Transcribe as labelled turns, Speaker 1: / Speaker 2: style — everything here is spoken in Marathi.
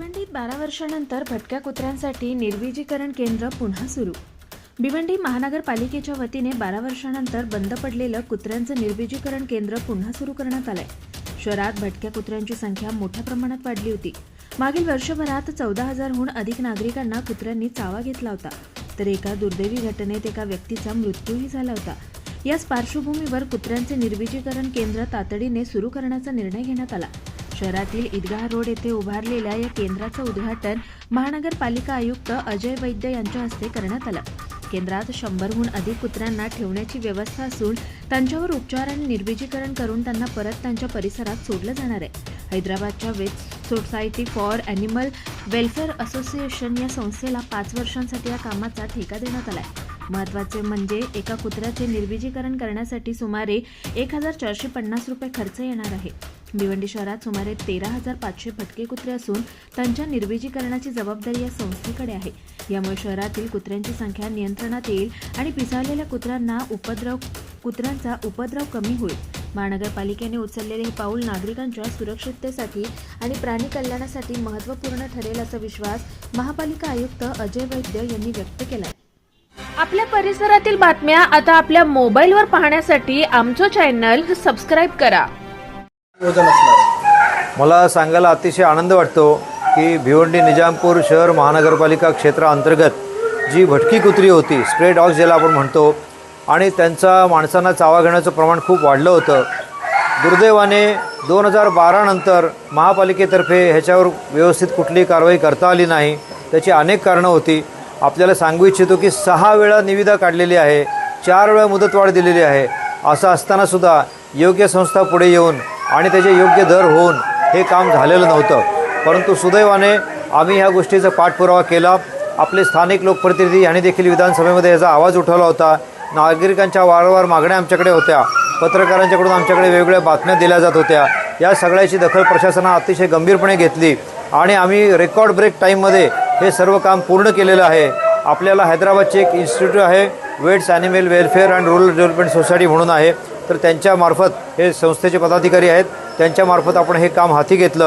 Speaker 1: भिवंडीत बारा वर्षानंतर भटक्या कुत्र्यांसाठी निर्विजीकरण केंद्र पुन्हा सुरू. भिवंडी महानगरपालिकेच्या वतीने बारा वर्षानंतर बंद पडलेलं कुत्र्यांचं निर्विजीकरण केंद्र पुन्हा सुरू करण्यात आलंय. शहरात भटक्या कुत्र्यांची संख्या मोठ्या प्रमाणात वाढली होती. मागील वर्षभरात चौदा हजारहून अधिक नागरिकांना कुत्र्यांनी चावा घेतला होता. तर एका दुर्दैवी घटनेत एका व्यक्तीचा मृत्यूही झाला होता. याच पार्श्वभूमीवर कुत्र्यांचे निर्विजीकरण केंद्र तातडीने सुरू करण्याचा निर्णय घेण्यात आला. शहरातील ईदगाह रोड येथे उभारलेल्या या केंद्राचं उद्घाटन महानगरपालिका आयुक्त अजय वैद्य यांच्या हस्ते करण्यात आलं. केंद्रात शंभरहून अधिक कुत्र्यांना ठेवण्याची व्यवस्था असून त्यांच्यावर उपचार आणि निर्विजीकरण करून त्यांना परत त्यांच्या परिसरात सोडलं जाणार आहे. हैदराबादच्या west society for animal welfare association या संस्थेला पाच वर्षांसाठी या कामाचा ठेका देण्यात आलाय. महत्त्वाचे म्हणजे एका कुत्र्याचे निर्विजीकरण करण्यासाठी सुमारे एक हजार चारशे पन्नास रुपये खर्च येणार आहे. भिवंडी शहरात सुमारे तेरा हजार पाचशे भटके कुत्रे असून त्यांच्या निर्विजीकरणाची जबाबदारी या संस्थेकडे आहे. यामुळे शहरातील कुत्र्यांची संख्या नियंत्रणात येईल आणि पिसाळलेल्या कुत्र्यांना उपद्रव कुत्र्यांचा उपद्रव कमी होईल. महानगरपालिकेने उचललेले हे पाऊल नागरिकांच्या सुरक्षिततेसाठी आणि प्राणी कल्याणासाठी महत्त्वपूर्ण ठरेल असा विश्वास महापालिका आयुक्त अजय वैद्य यांनी व्यक्त केला आपल्या परिसरातील बातम्या आता आपल्या मोबाईलवर पाहण्यासाठी आमचं चॅनल सबस्क्राईब करा.
Speaker 2: नियोजन असणार
Speaker 3: मला सांगायला अतिशय आनंद वाटतो की भिवंडी निजामपूर शहर महानगरपालिका क्षेत्राअंतर्गत जी भटकी कुत्री होती स्प्रे डॉग्स ज्याला आपण म्हणतो आणि त्यांचा माणसांना चावा घेण्याचं प्रमाण खूप वाढलं होतं. दुर्दैवाने दोन हजार बारानंतर महापालिकेतर्फे ह्याच्यावर व्यवस्थित कुठलीही कारवाई करता आली नाही. त्याची अनेक कारणं होती. आपल्याला सांगू इच्छितो की सहा वेळा निविदा काढलेली आहे चार वेळा मुदतवाढ दिलेली आहे. असं असतानासुद्धा योग्य संस्था पुढे येऊन आणि त्याचे योग्य दर होऊन हे काम झालेलं नव्हतं. परंतु सुदैवाने आम्ही ह्या गोष्टीचा पाठपुरावा केला. आपले स्थानिक लोकप्रतिनिधी यांनी देखील विधानसभेमध्ये याचा आवाज उठवला होता. नागरिकांच्या वारंवार मागण्या आमच्याकडे होत्या. पत्रकारांच्याकडून आमच्याकडे वेगवेगळ्या बातम्या दिल्या जात होत्या. या सगळ्याची दखल प्रशासनानं अतिशय गंभीरपणे घेतली आणि आम्ही रेकॉर्ड ब्रेक टाईममध्ये हे सर्व काम पूर्ण केलेलं आहे. आपल्याला हैदराबादचे एक इन्स्टिट्यूट आहे. Vets animal welfare and rural development society म्हणून आहे. तर त्यांच्यामार्फत हे संस्थेचे पदाधिकारी आहेत. त्यांच्यामार्फत आपण हे काम हाती घेतलं.